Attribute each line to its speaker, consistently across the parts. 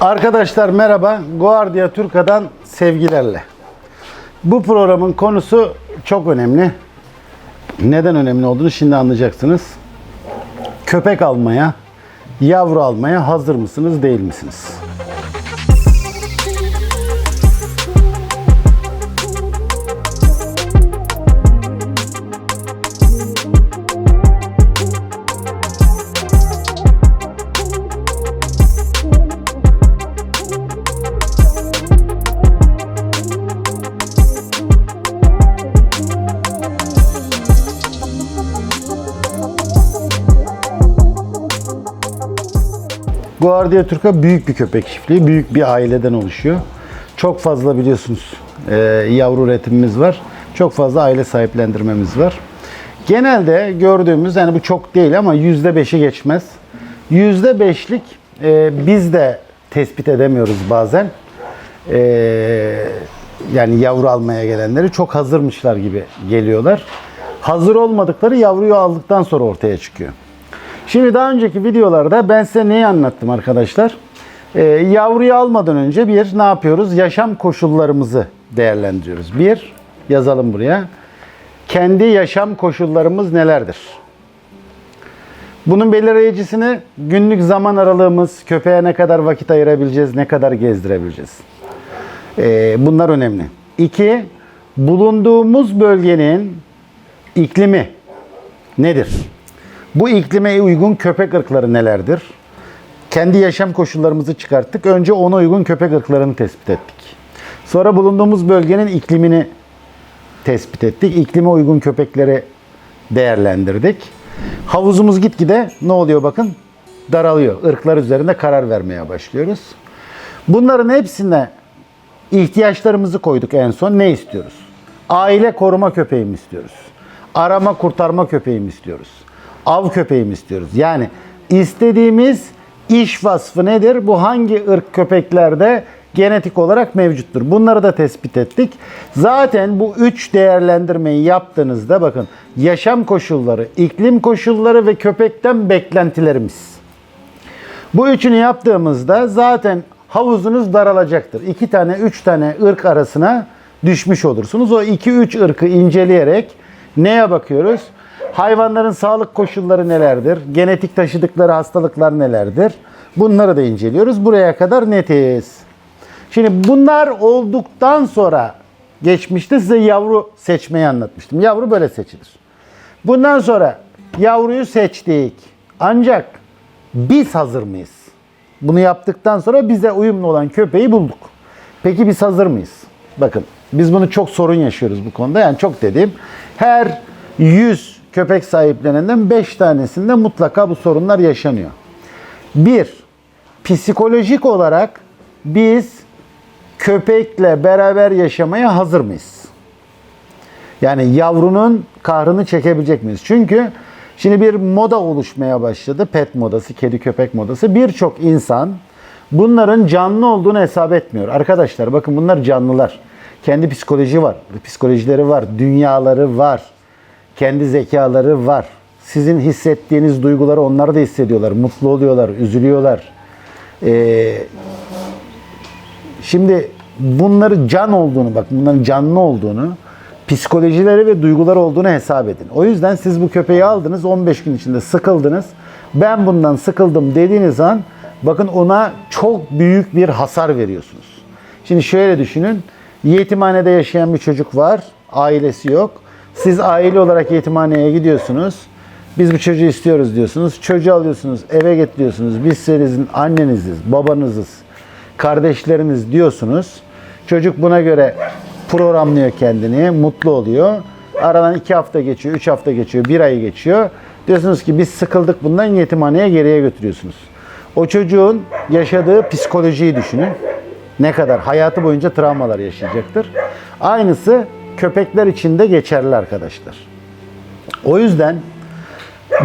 Speaker 1: Arkadaşlar merhaba. Guardia Turca'dan sevgilerle. Bu programın konusu çok önemli. Neden önemli olduğunu şimdi anlayacaksınız. Köpek almaya, yavru almaya hazır mısınız, değil misiniz? Guardia Turca büyük bir köpek çiftliği, büyük bir aileden oluşuyor. Çok fazla biliyorsunuz e, yavru üretimimiz var. Çok fazla aile sahiplendirmemiz var. Genelde gördüğümüz, yani bu çok değil ama yüzde beşi geçmez. Yüzde beşlik e, biz de tespit edemiyoruz bazen. E, yani yavru almaya gelenleri çok hazırmışlar gibi geliyorlar. Hazır olmadıkları yavruyu aldıktan sonra ortaya çıkıyor. Şimdi daha önceki videolarda ben size neyi anlattım arkadaşlar? Ee, yavruyu almadan önce bir ne yapıyoruz? Yaşam koşullarımızı değerlendiriyoruz. Bir, yazalım buraya. Kendi yaşam koşullarımız nelerdir? Bunun belirleyicisini günlük zaman aralığımız, köpeğe ne kadar vakit ayırabileceğiz, ne kadar gezdirebileceğiz. Ee, bunlar önemli. İki, bulunduğumuz bölgenin iklimi nedir? Bu iklime uygun köpek ırkları nelerdir? Kendi yaşam koşullarımızı çıkarttık. Önce ona uygun köpek ırklarını tespit ettik. Sonra bulunduğumuz bölgenin iklimini tespit ettik. İklime uygun köpekleri değerlendirdik. Havuzumuz gitgide ne oluyor bakın? Daralıyor. Irklar üzerinde karar vermeye başlıyoruz. Bunların hepsine ihtiyaçlarımızı koyduk en son. Ne istiyoruz? Aile koruma köpeği mi istiyoruz? Arama kurtarma köpeği mi istiyoruz? Av köpeği istiyoruz? Yani istediğimiz iş vasfı nedir? Bu hangi ırk köpeklerde genetik olarak mevcuttur? Bunları da tespit ettik. Zaten bu üç değerlendirmeyi yaptığınızda bakın yaşam koşulları, iklim koşulları ve köpekten beklentilerimiz. Bu üçünü yaptığımızda zaten havuzunuz daralacaktır. İki tane, üç tane ırk arasına düşmüş olursunuz. O iki, üç ırkı inceleyerek neye bakıyoruz? Hayvanların sağlık koşulları nelerdir? Genetik taşıdıkları hastalıklar nelerdir? Bunları da inceliyoruz. Buraya kadar netiz. Şimdi bunlar olduktan sonra geçmişte size yavru seçmeyi anlatmıştım. Yavru böyle seçilir. Bundan sonra yavruyu seçtik. Ancak biz hazır mıyız? Bunu yaptıktan sonra bize uyumlu olan köpeği bulduk. Peki biz hazır mıyız? Bakın biz bunu çok sorun yaşıyoruz bu konuda. Yani çok dediğim her 100 köpek sahiplenenden 5 tanesinde mutlaka bu sorunlar yaşanıyor. Bir, psikolojik olarak biz köpekle beraber yaşamaya hazır mıyız? Yani yavrunun kahrını çekebilecek miyiz? Çünkü şimdi bir moda oluşmaya başladı. Pet modası, kedi köpek modası. Birçok insan bunların canlı olduğunu hesap etmiyor. Arkadaşlar bakın bunlar canlılar. Kendi psikoloji var, psikolojileri var, dünyaları var. Kendi zekaları var. Sizin hissettiğiniz duyguları onlar da hissediyorlar. Mutlu oluyorlar, üzülüyorlar. Ee, Şimdi bunları can olduğunu bak bunların canlı olduğunu psikolojileri ve duyguları olduğunu hesap edin. O yüzden siz bu köpeği aldınız 15 gün içinde sıkıldınız. Ben bundan sıkıldım dediğiniz an bakın ona çok büyük bir hasar veriyorsunuz. Şimdi şöyle düşünün. Yetimhanede yaşayan bir çocuk var. Ailesi yok. Siz aile olarak yetimhaneye gidiyorsunuz. Biz bu çocuğu istiyoruz diyorsunuz. Çocuğu alıyorsunuz, eve getiriyorsunuz. Biz sizin anneniziz, babanızız kardeşleriniz diyorsunuz. Çocuk buna göre programlıyor kendini, mutlu oluyor. Aradan iki hafta geçiyor, üç hafta geçiyor, bir ay geçiyor. Diyorsunuz ki biz sıkıldık bundan yetimhaneye geriye götürüyorsunuz. O çocuğun yaşadığı psikolojiyi düşünün. Ne kadar hayatı boyunca travmalar yaşayacaktır. Aynısı köpekler için de geçerli arkadaşlar. O yüzden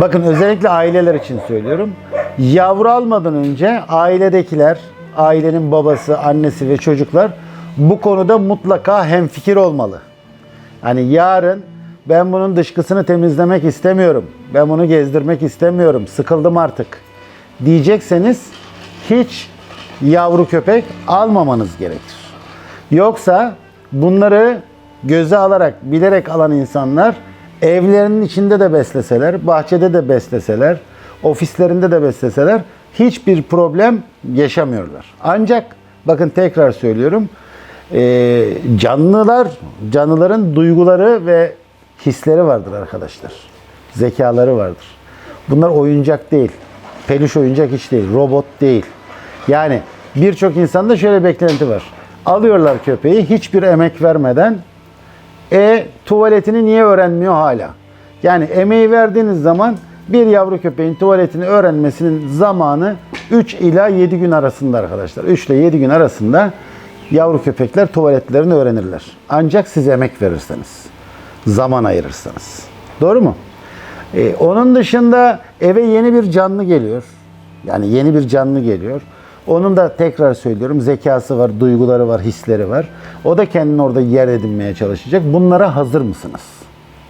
Speaker 1: bakın özellikle aileler için söylüyorum. Yavru almadan önce ailedekiler, ailenin babası, annesi ve çocuklar bu konuda mutlaka hemfikir olmalı. Hani yarın ben bunun dışkısını temizlemek istemiyorum. Ben bunu gezdirmek istemiyorum. Sıkıldım artık. Diyecekseniz hiç yavru köpek almamanız gerekir. Yoksa bunları göze alarak, bilerek alan insanlar evlerinin içinde de besleseler, bahçede de besleseler, ofislerinde de besleseler hiçbir problem yaşamıyorlar. Ancak bakın tekrar söylüyorum, eee, canlılar, canlıların duyguları ve hisleri vardır arkadaşlar. Zekaları vardır. Bunlar oyuncak değil. Peluş oyuncak hiç değil. Robot değil. Yani birçok insanda şöyle beklenti var. Alıyorlar köpeği hiçbir emek vermeden e tuvaletini niye öğrenmiyor hala? Yani emeği verdiğiniz zaman bir yavru köpeğin tuvaletini öğrenmesinin zamanı 3 ila 7 gün arasında arkadaşlar. 3 ile 7 gün arasında yavru köpekler tuvaletlerini öğrenirler. Ancak siz emek verirseniz, zaman ayırırsanız. Doğru mu? Ee, onun dışında eve yeni bir canlı geliyor. Yani yeni bir canlı geliyor. Onun da tekrar söylüyorum zekası var, duyguları var, hisleri var. O da kendini orada yer edinmeye çalışacak. Bunlara hazır mısınız?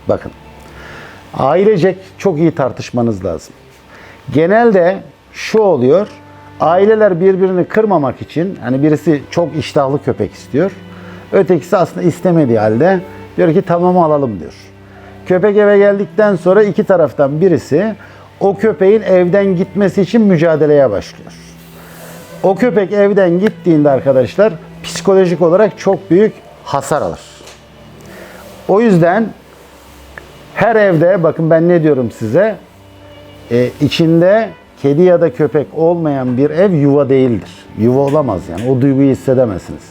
Speaker 1: Bakın. Ailecek çok iyi tartışmanız lazım. Genelde şu oluyor. Aileler birbirini kırmamak için hani birisi çok iştahlı köpek istiyor. Ötekisi aslında istemediği halde diyor ki tamam alalım diyor. Köpek eve geldikten sonra iki taraftan birisi o köpeğin evden gitmesi için mücadeleye başlıyor. O köpek evden gittiğinde arkadaşlar psikolojik olarak çok büyük hasar alır. O yüzden her evde bakın ben ne diyorum size e, içinde kedi ya da köpek olmayan bir ev yuva değildir. Yuva olamaz yani o duyguyu hissedemezsiniz.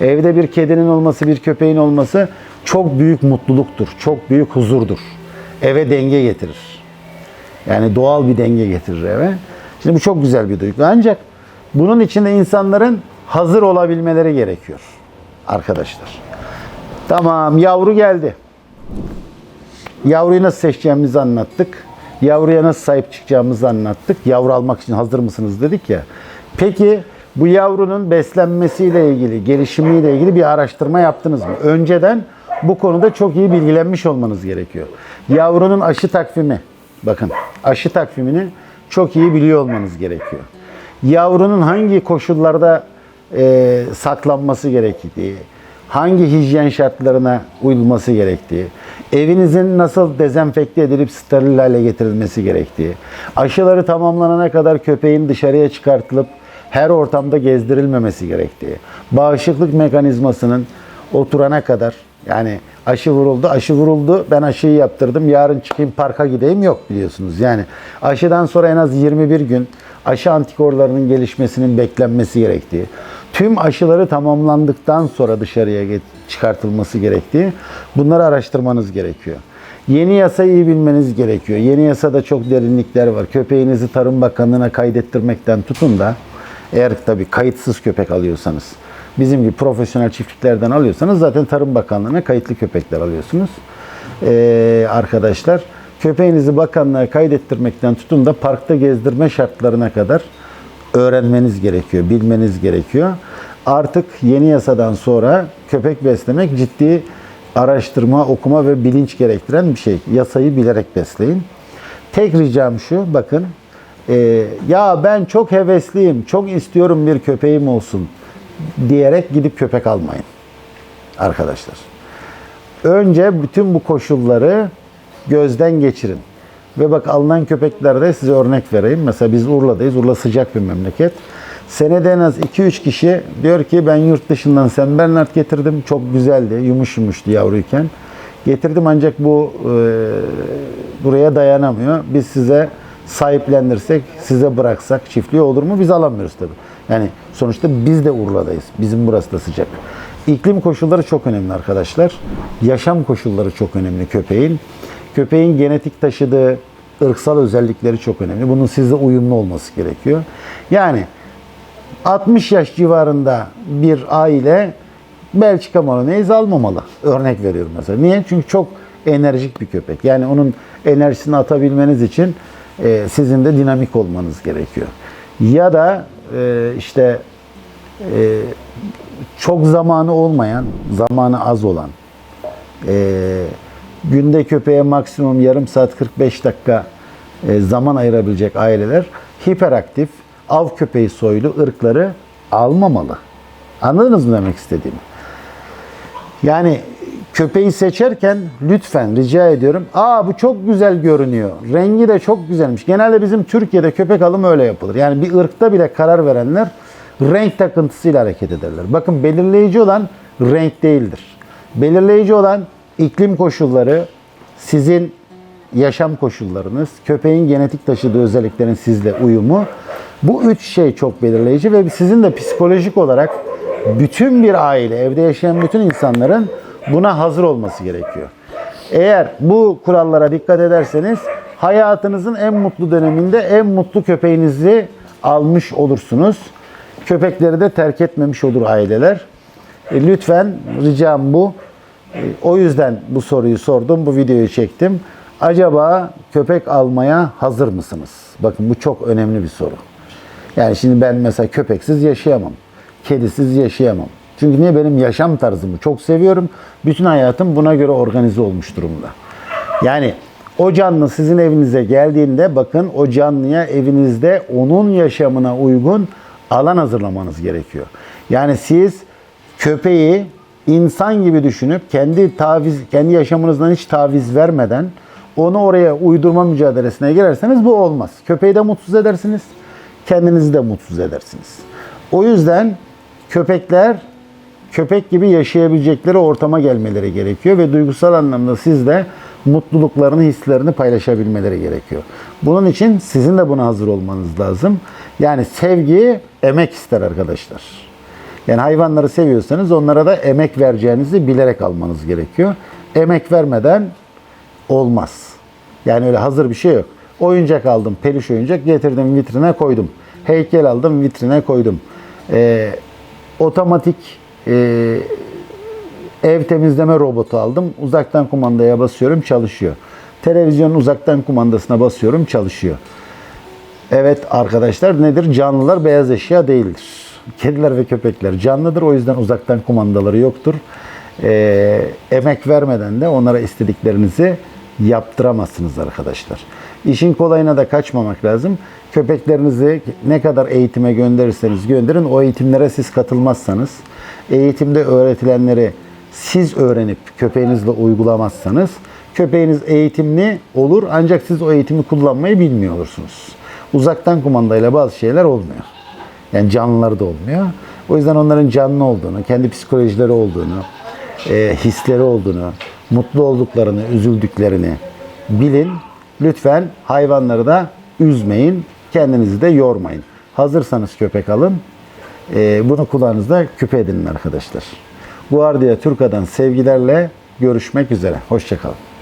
Speaker 1: Evde bir kedinin olması, bir köpeğin olması çok büyük mutluluktur, çok büyük huzurdur. Eve denge getirir. Yani doğal bir denge getirir eve. Şimdi bu çok güzel bir duygu. Ancak bunun için de insanların hazır olabilmeleri gerekiyor arkadaşlar. Tamam yavru geldi. Yavruyu nasıl seçeceğimizi anlattık. Yavruya nasıl sahip çıkacağımızı anlattık. Yavru almak için hazır mısınız dedik ya. Peki bu yavrunun beslenmesiyle ilgili, gelişimiyle ilgili bir araştırma yaptınız mı? Önceden bu konuda çok iyi bilgilenmiş olmanız gerekiyor. Yavrunun aşı takvimi, bakın aşı takvimini çok iyi biliyor olmanız gerekiyor. Yavrunun hangi koşullarda e, saklanması gerektiği, hangi hijyen şartlarına uyulması gerektiği, evinizin nasıl dezenfekte edilip steril hale getirilmesi gerektiği, aşıları tamamlanana kadar köpeğin dışarıya çıkartılıp her ortamda gezdirilmemesi gerektiği, bağışıklık mekanizmasının oturana kadar yani aşı vuruldu, aşı vuruldu, ben aşıyı yaptırdım, yarın çıkayım parka gideyim yok biliyorsunuz. Yani aşıdan sonra en az 21 gün aşı antikorlarının gelişmesinin beklenmesi gerektiği, tüm aşıları tamamlandıktan sonra dışarıya çıkartılması gerektiği bunları araştırmanız gerekiyor. Yeni yasayı iyi bilmeniz gerekiyor. Yeni yasada çok derinlikler var. Köpeğinizi Tarım Bakanlığı'na kaydettirmekten tutun da eğer tabii kayıtsız köpek alıyorsanız, bizim gibi profesyonel çiftliklerden alıyorsanız zaten Tarım Bakanlığı'na kayıtlı köpekler alıyorsunuz. Ee, arkadaşlar köpeğinizi bakanlığa kaydettirmekten tutun da parkta gezdirme şartlarına kadar öğrenmeniz gerekiyor, bilmeniz gerekiyor. Artık yeni yasadan sonra köpek beslemek ciddi araştırma, okuma ve bilinç gerektiren bir şey. Yasayı bilerek besleyin. Tek ricam şu, bakın. e, ya ben çok hevesliyim, çok istiyorum bir köpeğim olsun diyerek gidip köpek almayın. Arkadaşlar. Önce bütün bu koşulları gözden geçirin. Ve bak alınan köpeklerde size örnek vereyim. Mesela biz Urla'dayız. Urla sıcak bir memleket. Senede en az 2-3 kişi diyor ki ben yurt dışından Sen Bernard getirdim. Çok güzeldi. Yumuş yumuştu yavruyken. Getirdim ancak bu e, buraya dayanamıyor. Biz size sahiplendirsek, size bıraksak çiftliği olur mu? Biz alamıyoruz tabii. Yani sonuçta biz de Urla'dayız. Bizim burası da sıcak. İklim koşulları çok önemli arkadaşlar. Yaşam koşulları çok önemli köpeğin. Köpeğin genetik taşıdığı ırksal özellikleri çok önemli. Bunun sizle uyumlu olması gerekiyor. Yani 60 yaş civarında bir aile Belçika Malinois almamalı. Örnek veriyorum mesela. Niye? Çünkü çok enerjik bir köpek. Yani onun enerjisini atabilmeniz için e, sizin de dinamik olmanız gerekiyor. Ya da e, işte e, çok zamanı olmayan, zamanı az olan, e, günde köpeğe maksimum yarım saat 45 dakika e, zaman ayırabilecek aileler hiperaktif, av köpeği soylu ırkları almamalı. Anladınız mı demek istediğimi? Yani köpeği seçerken lütfen rica ediyorum. Aa bu çok güzel görünüyor. Rengi de çok güzelmiş. Genelde bizim Türkiye'de köpek alımı öyle yapılır. Yani bir ırkta bile karar verenler renk takıntısıyla hareket ederler. Bakın belirleyici olan renk değildir. Belirleyici olan iklim koşulları, sizin yaşam koşullarınız, köpeğin genetik taşıdığı özelliklerin sizle uyumu. Bu üç şey çok belirleyici ve sizin de psikolojik olarak bütün bir aile, evde yaşayan bütün insanların buna hazır olması gerekiyor. Eğer bu kurallara dikkat ederseniz hayatınızın en mutlu döneminde en mutlu köpeğinizi almış olursunuz. Köpekleri de terk etmemiş olur aileler. E, lütfen ricam bu. O yüzden bu soruyu sordum, bu videoyu çektim. Acaba köpek almaya hazır mısınız? Bakın bu çok önemli bir soru. Yani şimdi ben mesela köpeksiz yaşayamam. Kedisiz yaşayamam. Çünkü niye benim yaşam tarzımı çok seviyorum. Bütün hayatım buna göre organize olmuş durumda. Yani o canlı sizin evinize geldiğinde bakın o canlıya evinizde onun yaşamına uygun alan hazırlamanız gerekiyor. Yani siz köpeği insan gibi düşünüp kendi taviz kendi yaşamınızdan hiç taviz vermeden onu oraya uydurma mücadelesine girerseniz bu olmaz. Köpeği de mutsuz edersiniz, kendinizi de mutsuz edersiniz. O yüzden köpekler köpek gibi yaşayabilecekleri ortama gelmeleri gerekiyor ve duygusal anlamda siz de mutluluklarını, hislerini paylaşabilmeleri gerekiyor. Bunun için sizin de buna hazır olmanız lazım. Yani sevgi emek ister arkadaşlar. Yani hayvanları seviyorsanız onlara da emek vereceğinizi bilerek almanız gerekiyor. Emek vermeden olmaz. Yani öyle hazır bir şey yok. Oyuncak aldım, peluş oyuncak getirdim vitrine koydum. Heykel aldım vitrine koydum. Ee, otomatik e, ev temizleme robotu aldım. Uzaktan kumandaya basıyorum çalışıyor. Televizyonun uzaktan kumandasına basıyorum çalışıyor. Evet arkadaşlar nedir? Canlılar beyaz eşya değildir. Kediler ve köpekler canlıdır. O yüzden uzaktan kumandaları yoktur. Ee, emek vermeden de onlara istediklerinizi yaptıramazsınız arkadaşlar. İşin kolayına da kaçmamak lazım. Köpeklerinizi ne kadar eğitime gönderirseniz gönderin. O eğitimlere siz katılmazsanız, eğitimde öğretilenleri siz öğrenip köpeğinizle uygulamazsanız köpeğiniz eğitimli olur ancak siz o eğitimi kullanmayı bilmiyor olursunuz. Uzaktan kumandayla bazı şeyler olmuyor. Yani canlılar da olmuyor. O yüzden onların canlı olduğunu, kendi psikolojileri olduğunu, e, hisleri olduğunu, mutlu olduklarını, üzüldüklerini bilin. Lütfen hayvanları da üzmeyin, kendinizi de yormayın. Hazırsanız köpek alın, e, bunu kulağınızda küpe edinin arkadaşlar. Guardia Turka'dan sevgilerle görüşmek üzere. Hoşçakalın.